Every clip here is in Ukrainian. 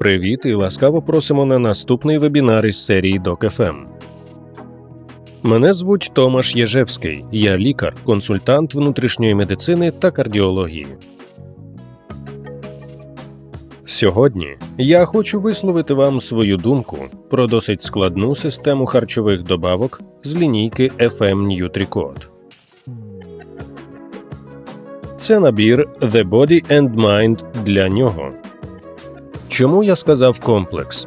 Привіт і ласкаво просимо на наступний вебінар із серії DocFM. Мене звуть Томаш Єжевський. Я лікар, консультант внутрішньої медицини та кардіології. Сьогодні я хочу висловити вам свою думку про досить складну систему харчових добавок з лінійки FM NutriCode. Це набір The Body and Mind для нього. Чому я сказав комплекс?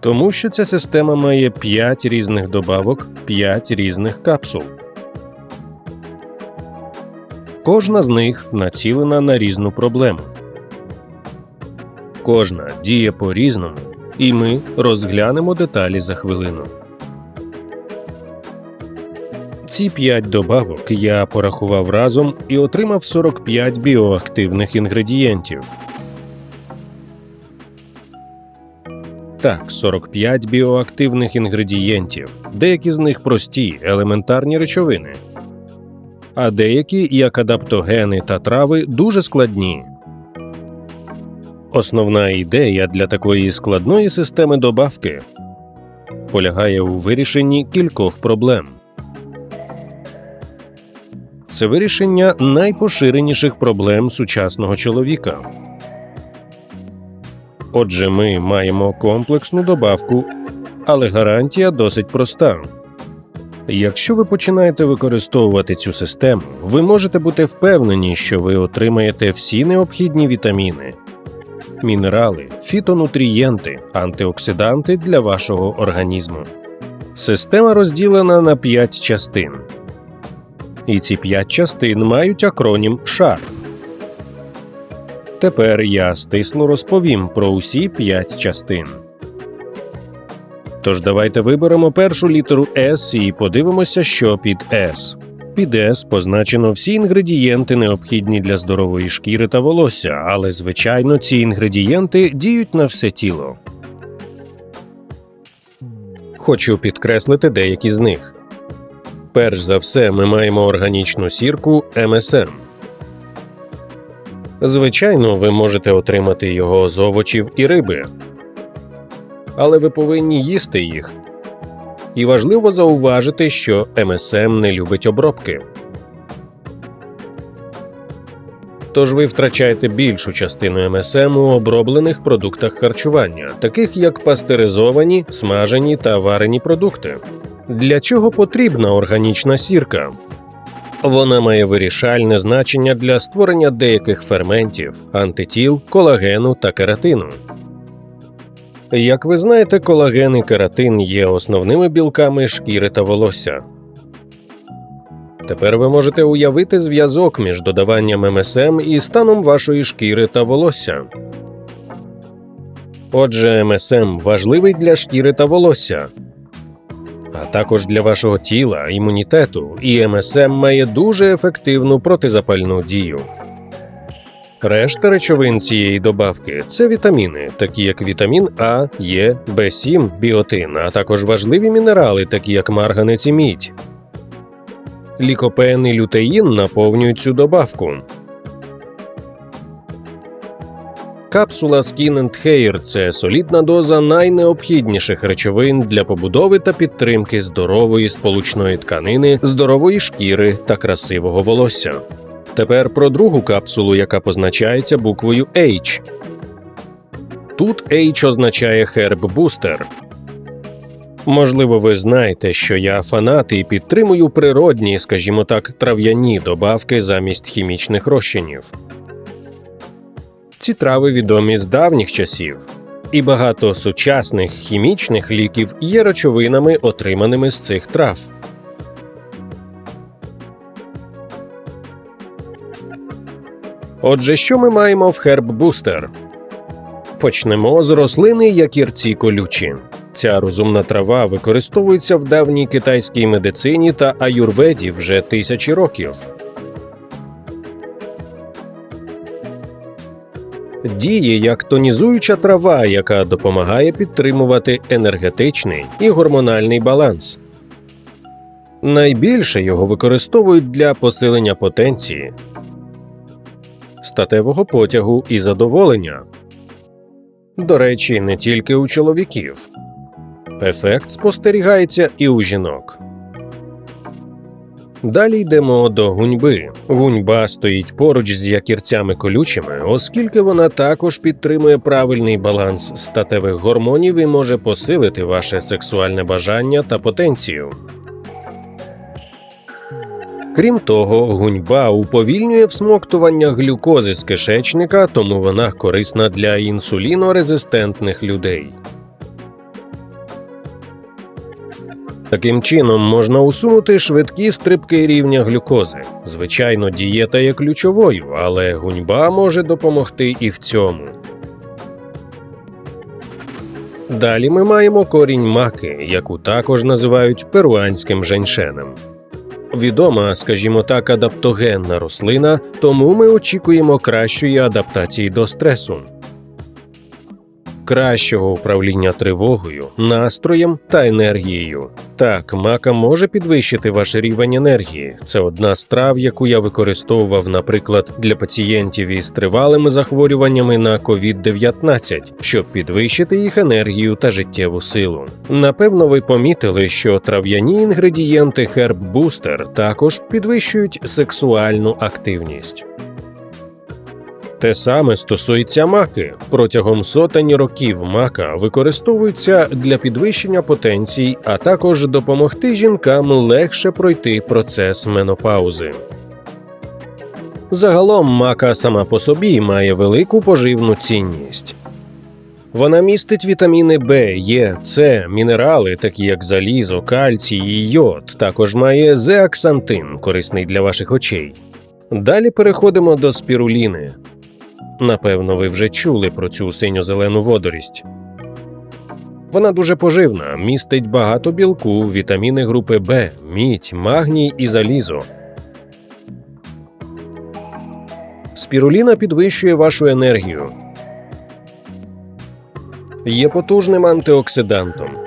Тому що ця система має 5 різних добавок, 5 різних капсул. Кожна з них націлена на різну проблему. Кожна діє по різному, і ми розглянемо деталі за хвилину. Ці 5 добавок я порахував разом і отримав 45 біоактивних інгредієнтів. Так, 45 біоактивних інгредієнтів, деякі з них прості, елементарні речовини, а деякі, як адаптогени та трави, дуже складні. Основна ідея для такої складної системи добавки полягає у вирішенні кількох проблем. Це вирішення найпоширеніших проблем сучасного чоловіка. Отже, ми маємо комплексну добавку, але гарантія досить проста. Якщо ви починаєте використовувати цю систему, ви можете бути впевнені, що ви отримаєте всі необхідні вітаміни, мінерали, фітонутрієнти, антиоксиданти для вашого організму. Система розділена на 5 частин. І ці 5 частин мають акронім SHARP. Тепер я стисло розповім про усі 5 частин. Тож давайте виберемо першу літеру S і подивимося, що під S. Під S позначено всі інгредієнти, необхідні для здорової шкіри та волосся, але звичайно ці інгредієнти діють на все тіло. Хочу підкреслити деякі з них. Перш за все, ми маємо органічну сірку МСМ. Звичайно, ви можете отримати його з овочів і риби, але ви повинні їсти їх. І важливо зауважити, що МСМ не любить обробки. Тож ви втрачаєте більшу частину МСМ у оброблених продуктах харчування, таких як пастеризовані, смажені та варені продукти. Для чого потрібна органічна сірка? Вона має вирішальне значення для створення деяких ферментів, антитіл, колагену та кератину. Як ви знаєте, колаген і кератин є основними білками шкіри та волосся. Тепер ви можете уявити зв'язок між додаванням МСМ і станом вашої шкіри та волосся. Отже, МСМ важливий для шкіри та волосся, а також для вашого тіла, імунітету, і МСМ має дуже ефективну протизапальну дію. Решта речовин цієї добавки це вітаміни, такі як вітамін А, Е, Б7, біотин, а також важливі мінерали, такі як марганець і мідь. Лікопен і лютеїн наповнюють цю добавку. Капсула Skin and Hair – це солідна доза найнеобхідніших речовин для побудови та підтримки здорової сполучної тканини, здорової шкіри та красивого волосся. Тепер про другу капсулу, яка позначається буквою H. Тут H означає Herb Booster. Можливо, ви знаєте, що я фанат і підтримую природні, скажімо так, трав'яні добавки замість хімічних розчинів. Ці трави відомі з давніх часів, і багато сучасних хімічних ліків є речовинами, отриманими з цих трав. Отже, що ми маємо в Booster? Почнемо з рослини якірці колючі. Ця розумна трава використовується в давній китайській медицині та аюрведі вже тисячі років. Діє як тонізуюча трава, яка допомагає підтримувати енергетичний і гормональний баланс. Найбільше його використовують для посилення потенції, статевого потягу і задоволення. До речі, не тільки у чоловіків. Ефект спостерігається і у жінок. Далі йдемо до гуньби. Гуньба стоїть поруч з якірцями колючими, оскільки вона також підтримує правильний баланс статевих гормонів і може посилити ваше сексуальне бажання та потенцію. Крім того, гуньба уповільнює всмоктування глюкози з кишечника, тому вона корисна для інсулінорезистентних людей. Таким чином можна усунути швидкі стрибки рівня глюкози. Звичайно, дієта є ключовою, але гуньба може допомогти і в цьому. Далі ми маємо корінь маки, яку також називають перуанським женьшеном. Відома, скажімо так, адаптогенна рослина, тому ми очікуємо кращої адаптації до стресу кращого управління тривогою, настроєм та енергією. Так, мака може підвищити ваш рівень енергії. Це одна з трав, яку я використовував, наприклад, для пацієнтів із тривалими захворюваннями на COVID-19, щоб підвищити їх енергію та життєву силу. Напевно, ви помітили, що трав'яні інгредієнти Herb Booster також підвищують сексуальну активність. Те саме стосується маки. Протягом сотень років мака використовується для підвищення потенцій, а також допомогти жінкам легше пройти процес менопаузи. Загалом мака сама по собі має велику поживну цінність. Вона містить вітаміни Б, Е, С, мінерали, такі як залізо, кальцій і йод. Також має зеаксантин, корисний для ваших очей. Далі переходимо до спіруліни. Напевно, ви вже чули про цю синьо-зелену водорість. Вона дуже поживна, містить багато білку, вітаміни групи Б, мідь, магній і залізо. Спіруліна підвищує вашу енергію. Є потужним антиоксидантом.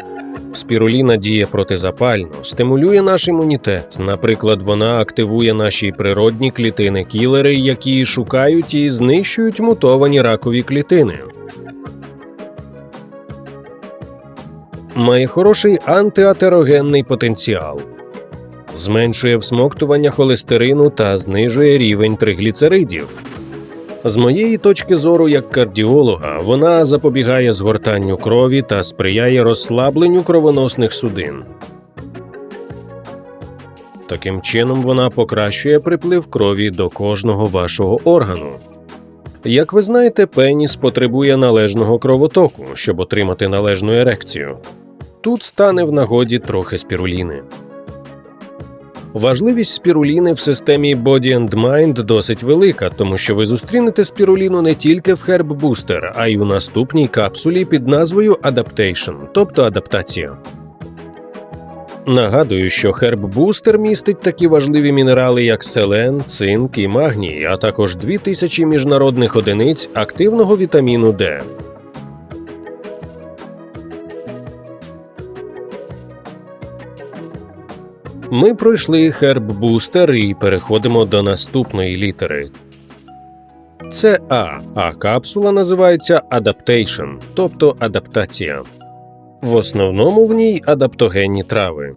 Спіруліна діє протизапально, стимулює наш імунітет. Наприклад, вона активує наші природні клітини кілери, які шукають і знищують мутовані ракові клітини. Має хороший антиатерогенний потенціал, зменшує всмоктування холестерину та знижує рівень тригліцеридів. З моєї точки зору, як кардіолога, вона запобігає згортанню крові та сприяє розслабленню кровоносних судин. Таким чином вона покращує приплив крові до кожного вашого органу. Як ви знаєте, пеніс потребує належного кровотоку, щоб отримати належну ерекцію. Тут стане в нагоді трохи спіруліни. Важливість спіруліни в системі Body and Mind досить велика, тому що ви зустрінете спіруліну не тільки в Herb Booster, а й у наступній капсулі під назвою Adaptation, тобто адаптація. Нагадую, що Herb Booster містить такі важливі мінерали, як селен, цинк і магній, а також 2000 міжнародних одиниць активного вітаміну D. Ми пройшли Herb Booster і переходимо до наступної літери. Це А, а капсула називається Adaptation, тобто адаптація. В основному в ній адаптогенні трави.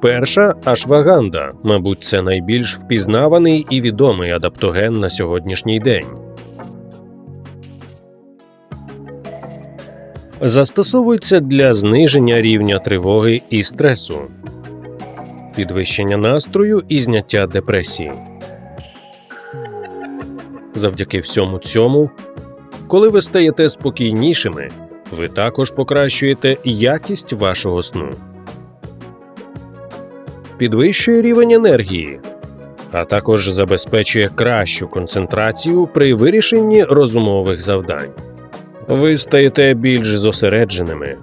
Перша ашваганда, мабуть, це найбільш впізнаваний і відомий адаптоген на сьогоднішній день. Застосовується для зниження рівня тривоги і стресу, підвищення настрою і зняття депресії. Завдяки всьому цьому, коли ви стаєте спокійнішими, ви також покращуєте якість вашого сну, підвищує рівень енергії, а також забезпечує кращу концентрацію при вирішенні розумових завдань ви стаєте більш зосередженими,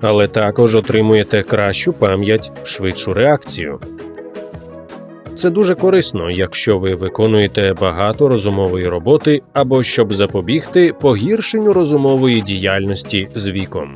але також отримуєте кращу пам'ять, швидшу реакцію. Це дуже корисно, якщо ви виконуєте багато розумової роботи або щоб запобігти погіршенню розумової діяльності з віком.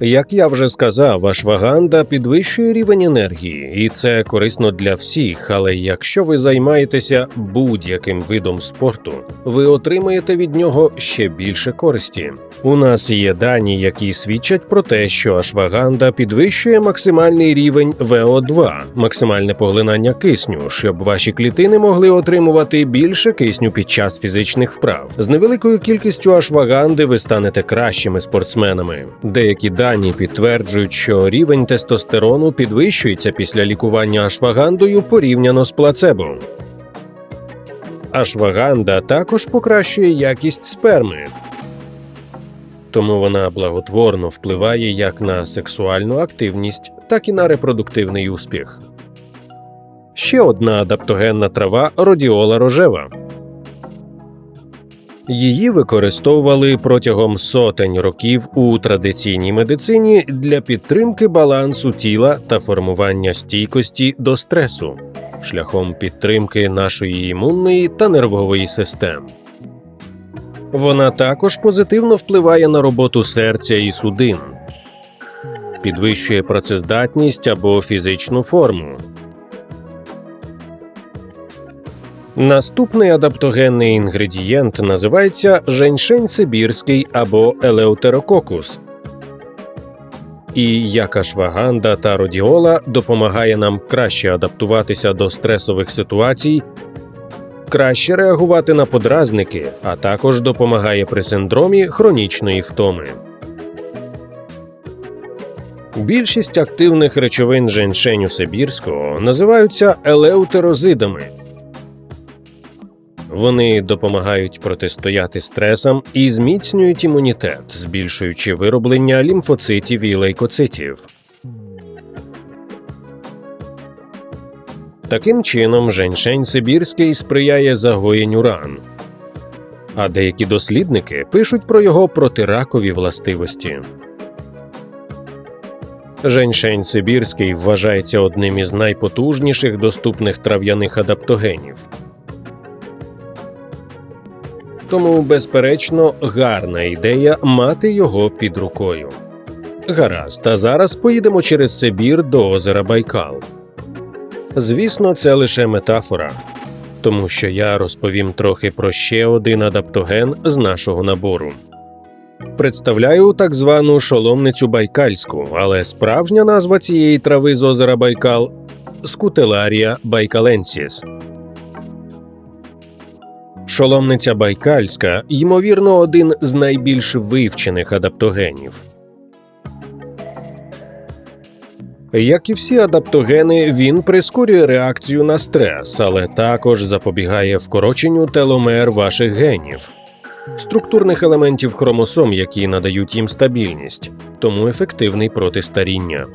Як я вже сказав, ашваганда підвищує рівень енергії, і це корисно для всіх. Але якщо ви займаєтеся будь-яким видом спорту, ви отримаєте від нього ще більше користі. У нас є дані, які свідчать про те, що ашваганда підвищує максимальний рівень ВО2, максимальне поглинання кисню, щоб ваші клітини могли отримувати більше кисню під час фізичних вправ. З невеликою кількістю ашваганди ви станете кращими спортсменами. Деякі дані підтверджують, що рівень тестостерону підвищується після лікування ашвагандою порівняно з плацебо. Ашваганда також покращує якість сперми. Тому вона благотворно впливає як на сексуальну активність, так і на репродуктивний успіх. Ще одна адаптогенна трава родіола рожева. Її використовували протягом сотень років у традиційній медицині для підтримки балансу тіла та формування стійкості до стресу, шляхом підтримки нашої імунної та нервової систем. Вона також позитивно впливає на роботу серця і судин, підвищує працездатність або фізичну форму. Наступний адаптогенний інгредієнт називається женьшень сибірський або елеутерококус. І як ашваганда та родіола допомагає нам краще адаптуватися до стресових ситуацій, краще реагувати на подразники, а також допомагає при синдромі хронічної втоми. Більшість активних речовин женьшеню сибірського називаються елеутерозидами. Вони допомагають протистояти стресам і зміцнюють імунітет, збільшуючи вироблення лімфоцитів і лейкоцитів. Таким чином, женьшень сибірський сприяє загоєнню ран. А деякі дослідники пишуть про його протиракові властивості. Женьшень сибірський вважається одним із найпотужніших доступних трав'яних адаптогенів. Тому, безперечно, гарна ідея мати його під рукою. Гаразд, а зараз поїдемо через Сибір до озера Байкал. Звісно, це лише метафора, тому що я розповім трохи про ще один адаптоген з нашого набору. Представляю так звану шоломницю байкальську, але справжня назва цієї трави з озера Байкал скутеларія байкаленсіс. Шоломниця байкальська, ймовірно, один з найбільш вивчених адаптогенів. Як і всі адаптогени, він прискорює реакцію на стрес, але також запобігає вкороченню теломер ваших генів, структурних елементів хромосом, які надають їм стабільність, тому ефективний проти старіння.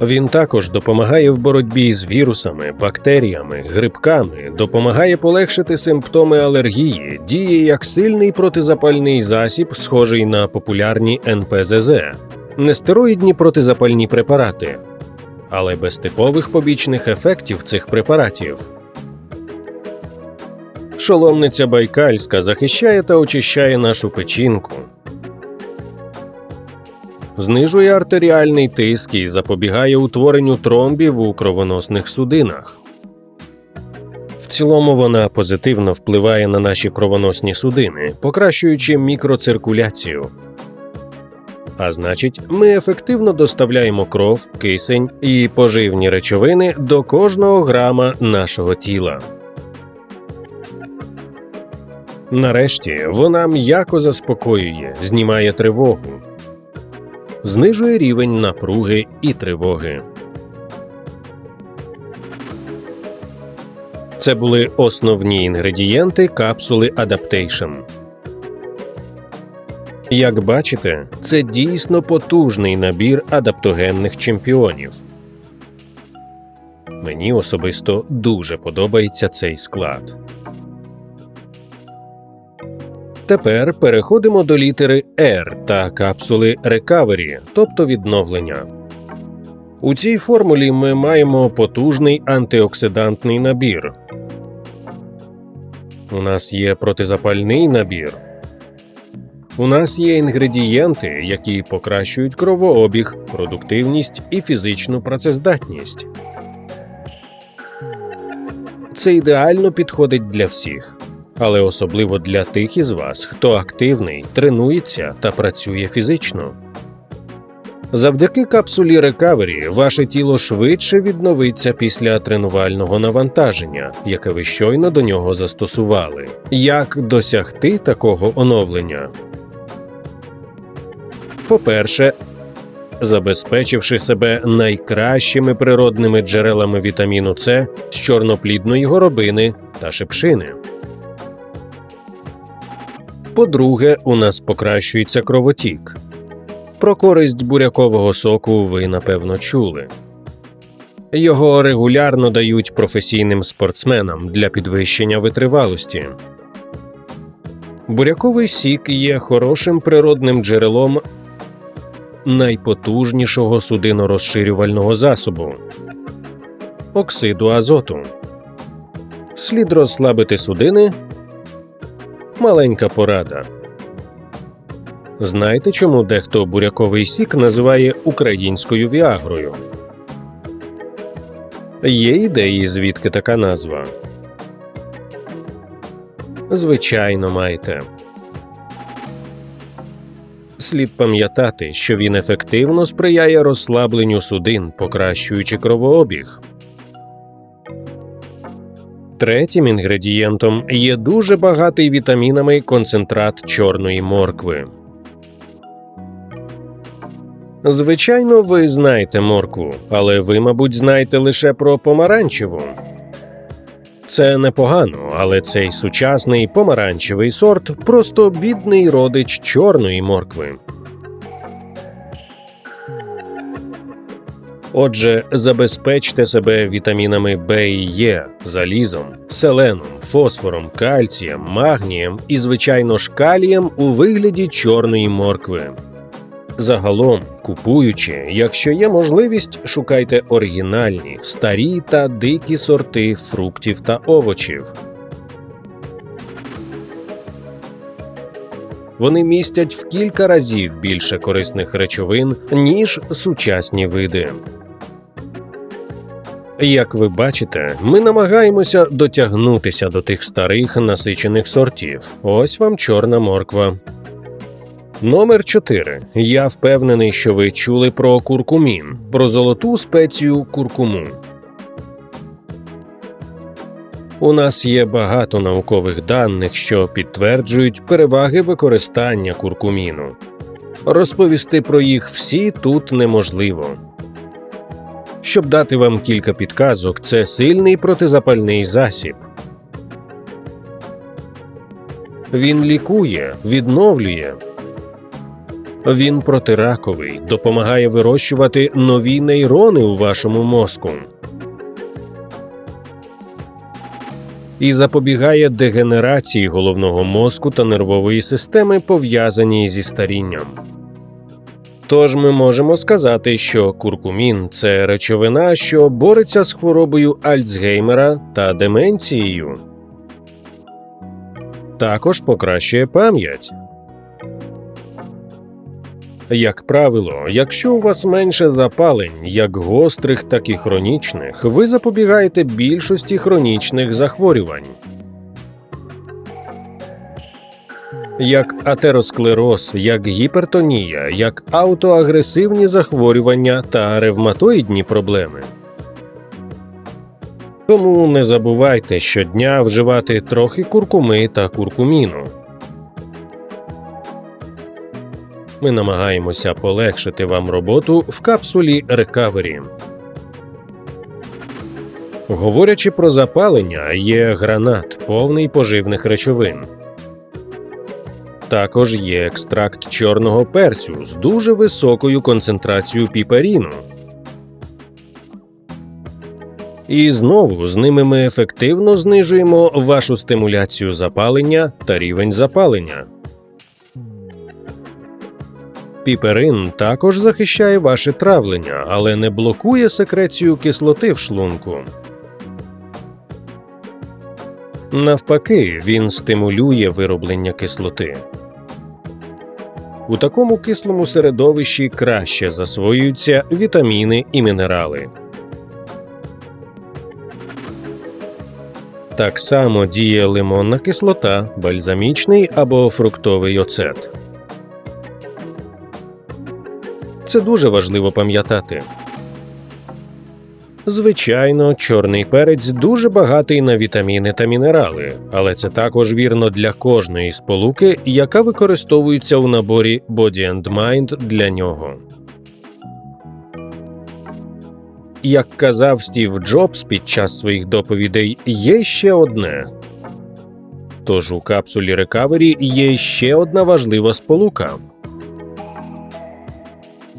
Він також допомагає в боротьбі з вірусами, бактеріями, грибками, допомагає полегшити симптоми алергії, діє як сильний протизапальний засіб, схожий на популярні НПЗЗ, нестероїдні протизапальні препарати, але без типових побічних ефектів цих препаратів. Шоломниця байкальська захищає та очищає нашу печінку, знижує артеріальний тиск і запобігає утворенню тромбів у кровоносних судинах. В цілому вона позитивно впливає на наші кровоносні судини, покращуючи мікроциркуляцію. А значить, ми ефективно доставляємо кров, кисень і поживні речовини до кожного грама нашого тіла. Нарешті вона м'яко заспокоює, знімає тривогу, знижує рівень напруги і тривоги. Це були основні інгредієнти капсули Adaptation. Як бачите, це дійсно потужний набір адаптогенних чемпіонів. Мені особисто дуже подобається цей склад. Тепер переходимо до літери R та капсули Recovery, тобто відновлення. У цій формулі ми маємо потужний антиоксидантний набір. У нас є протизапальний набір, У нас є інгредієнти, які покращують кровообіг, продуктивність і фізичну працездатність. Це ідеально підходить для всіх, але особливо для тих із вас, хто активний, тренується та працює фізично. Завдяки капсулі Recovery ваше тіло швидше відновиться після тренувального навантаження, яке ви щойно до нього застосували. Як досягти такого оновлення? По-перше, забезпечивши себе найкращими природними джерелами вітаміну С з чорноплідної горобини та шипшини. По-друге, у нас покращується кровотік. Про користь бурякового соку ви напевно чули. Його регулярно дають професійним спортсменам для підвищення витривалості. Буряковий сік є хорошим природним джерелом найпотужнішого судинорозширювального засобу оксиду азоту. Слід розслабити судини. Маленька порада. Знаєте, чому дехто буряковий сік називає українською віагрою? Є ідеї, звідки така назва? Звичайно, маєте. Слід пам'ятати, що він ефективно сприяє розслабленню судин, покращуючи кровообіг. Третім інгредієнтом є дуже багатий вітамінами концентрат чорної моркви. Звичайно, ви знаєте моркву, але ви, мабуть, знаєте лише про помаранчеву. Це непогано, але цей сучасний помаранчевий сорт просто бідний родич чорної моркви. Отже, забезпечте себе вітамінами Б і Е, залізом, селеном, фосфором, кальцієм, магнієм і, звичайно, ж калієм у вигляді чорної моркви. Загалом, купуючи, якщо є можливість, шукайте оригінальні, старі та дикі сорти фруктів та овочів. Вони містять в кілька разів більше корисних речовин, ніж сучасні види. Як ви бачите, ми намагаємося дотягнутися до тих старих насичених сортів. Ось вам чорна морква. Номер 4. Я впевнений, що ви чули про куркумін, про золоту спецію куркуму. У нас є багато наукових даних, що підтверджують переваги використання куркуміну. Розповісти про їх всі тут неможливо. Щоб дати вам кілька підказок, це сильний протизапальний засіб. Він лікує, відновлює. Він протираковий, допомагає вирощувати нові нейрони у вашому мозку і запобігає дегенерації головного мозку та нервової системи, пов'язаній зі старінням. Тож ми можемо сказати, що куркумін це речовина, що бореться з хворобою Альцгеймера та деменцією. Також покращує пам'ять. Як правило, якщо у вас менше запалень, як гострих, так і хронічних, ви запобігаєте більшості хронічних захворювань. Як атеросклероз, як гіпертонія, як аутоагресивні захворювання та ревматоїдні проблеми. Тому не забувайте щодня вживати трохи куркуми та куркуміну. Ми намагаємося полегшити вам роботу в капсулі Recovery. Говорячи про запалення, є гранат, повний поживних речовин. Також є екстракт чорного перцю з дуже високою концентрацією піперіну. І знову з ними ми ефективно знижуємо вашу стимуляцію запалення та рівень запалення. Піперин також захищає ваше травлення, але не блокує секрецію кислоти в шлунку. Навпаки, він стимулює вироблення кислоти. У такому кислому середовищі краще засвоюються вітаміни і мінерали. Так само діє лимонна кислота, бальзамічний або фруктовий оцет. Це дуже важливо пам'ятати. Звичайно, чорний перець дуже багатий на вітаміни та мінерали, але це також вірно для кожної сполуки, яка використовується у наборі Body and Mind для нього. Як казав Стів Джобс під час своїх доповідей, є ще одне. Тож у капсулі Recovery є ще одна важлива сполука.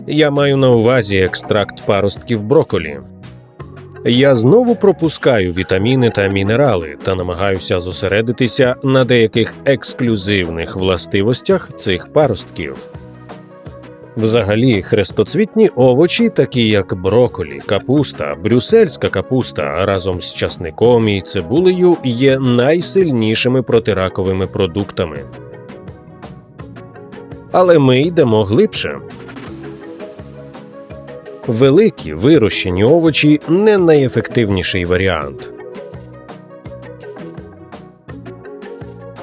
Я маю на увазі екстракт паростків броколі. Я знову пропускаю вітаміни та мінерали та намагаюся зосередитися на деяких ексклюзивних властивостях цих паростків. Взагалі, хрестоцвітні овочі, такі як броколі, капуста, брюссельська капуста разом з часником і цибулею, є найсильнішими протираковими продуктами. Але ми йдемо глибше. Великі вирощені овочі не найефективніший варіант.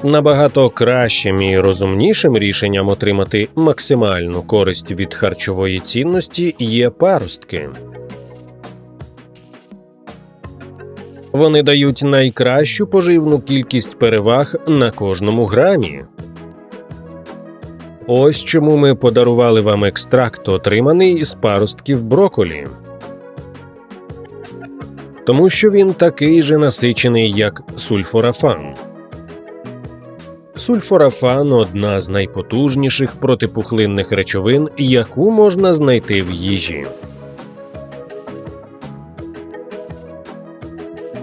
Набагато кращим і розумнішим рішенням отримати максимальну користь від харчової цінності є паростки. Вони дають найкращу поживну кількість переваг на кожному грамі. Ось чому ми подарували вам екстракт, отриманий із паростків броколі. Тому що він такий же насичений, як сульфорафан. Сульфорафан одна з найпотужніших протипухлинних речовин, яку можна знайти в їжі.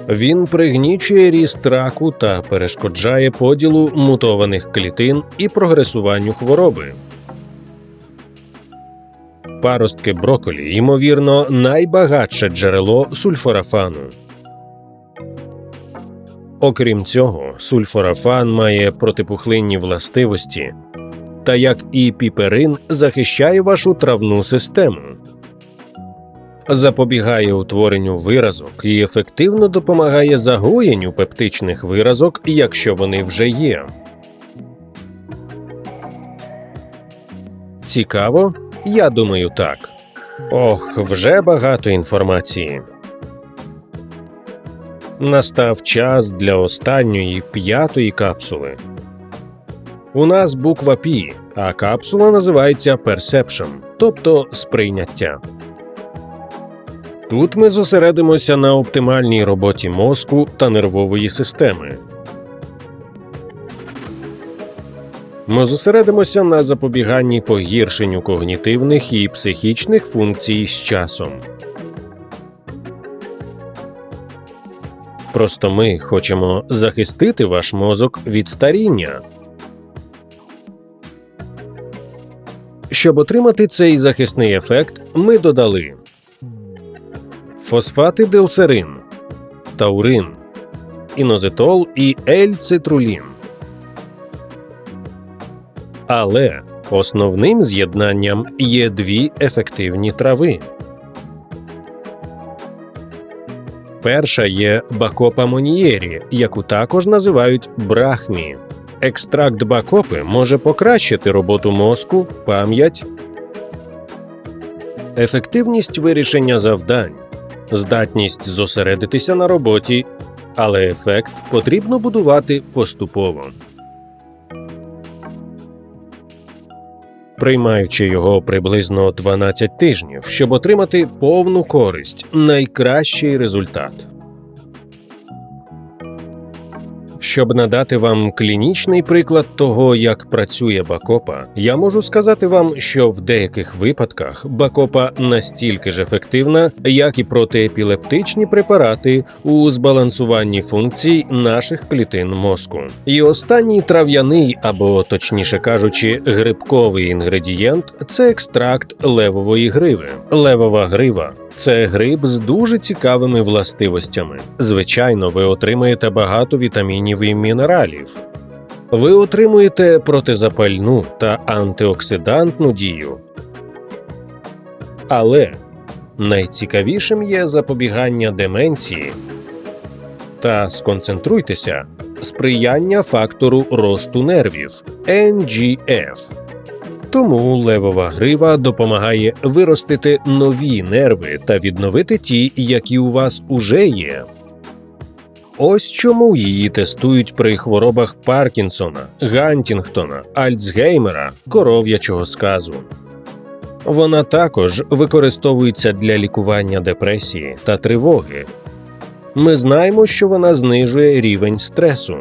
Він пригнічує ріст раку та перешкоджає поділу мутованих клітин і прогресуванню хвороби. Паростки броколі, ймовірно, найбагатше джерело сульфорафану. Окрім цього, сульфорафан має протипухлинні властивості та, як і піперин, захищає вашу травну систему запобігає утворенню виразок і ефективно допомагає загоєнню пептичних виразок, якщо вони вже є. Цікаво? Я думаю, так. Ох, вже багато інформації. Настав час для останньої п'ятої капсули. У нас буква Пі, а капсула називається Perception, тобто сприйняття. Тут ми зосередимося на оптимальній роботі мозку та нервової системи. Ми зосередимося на запобіганні погіршенню когнітивних і психічних функцій з часом. Просто ми хочемо захистити ваш мозок від старіння. Щоб отримати цей захисний ефект, ми додали фосфати дилсерин, таурин, інозетол і ельцитрулін. Але основним з'єднанням є дві ефективні трави. Перша є бакопа монієрі, яку також називають брахмі. Екстракт бакопи може покращити роботу мозку, пам'ять, ефективність вирішення завдань, здатність зосередитися на роботі, але ефект потрібно будувати поступово. Приймаючи його приблизно 12 тижнів, щоб отримати повну користь, найкращий результат. Щоб надати вам клінічний приклад того, як працює Бакопа, я можу сказати вам, що в деяких випадках Бакопа настільки ж ефективна, як і протиепілептичні препарати у збалансуванні функцій наших клітин мозку. І останній трав'яний, або точніше кажучи, грибковий інгредієнт це екстракт левової гриви. Левова грива це гриб з дуже цікавими властивостями. Звичайно, ви отримаєте багато вітамінів і мінералів. Ви отримуєте протизапальну та антиоксидантну дію. Але найцікавішим є запобігання деменції та сконцентруйтеся сприяння фактору росту нервів NGF. Тому левова грива допомагає виростити нові нерви та відновити ті, які у вас уже є. Ось чому її тестують при хворобах Паркінсона, Гантінгтона, Альцгеймера, коров'ячого сказу. Вона також використовується для лікування депресії та тривоги. Ми знаємо, що вона знижує рівень стресу.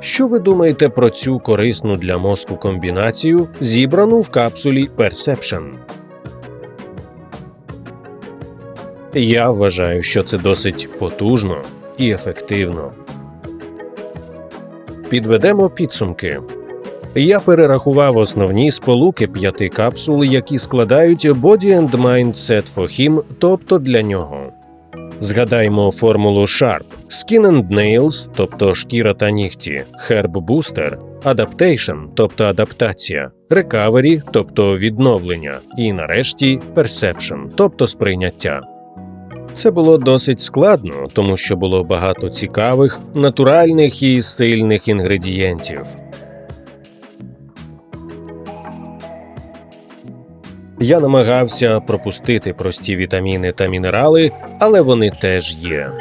Що ви думаєте про цю корисну для мозку комбінацію, зібрану в капсулі Perception? Я вважаю, що це досить потужно і ефективно. Підведемо підсумки. Я перерахував основні сполуки п'яти капсул, які складають Body and Mind for Him, тобто для нього. Згадаймо формулу SHARP, Skin and Nails, тобто шкіра та нігті, Herb Booster, Adaptation, тобто адаптація, Recovery, тобто відновлення, і нарешті Perception, тобто сприйняття. Це було досить складно, тому що було багато цікавих, натуральних і сильних інгредієнтів. Я намагався пропустити прості вітаміни та мінерали, але вони теж є.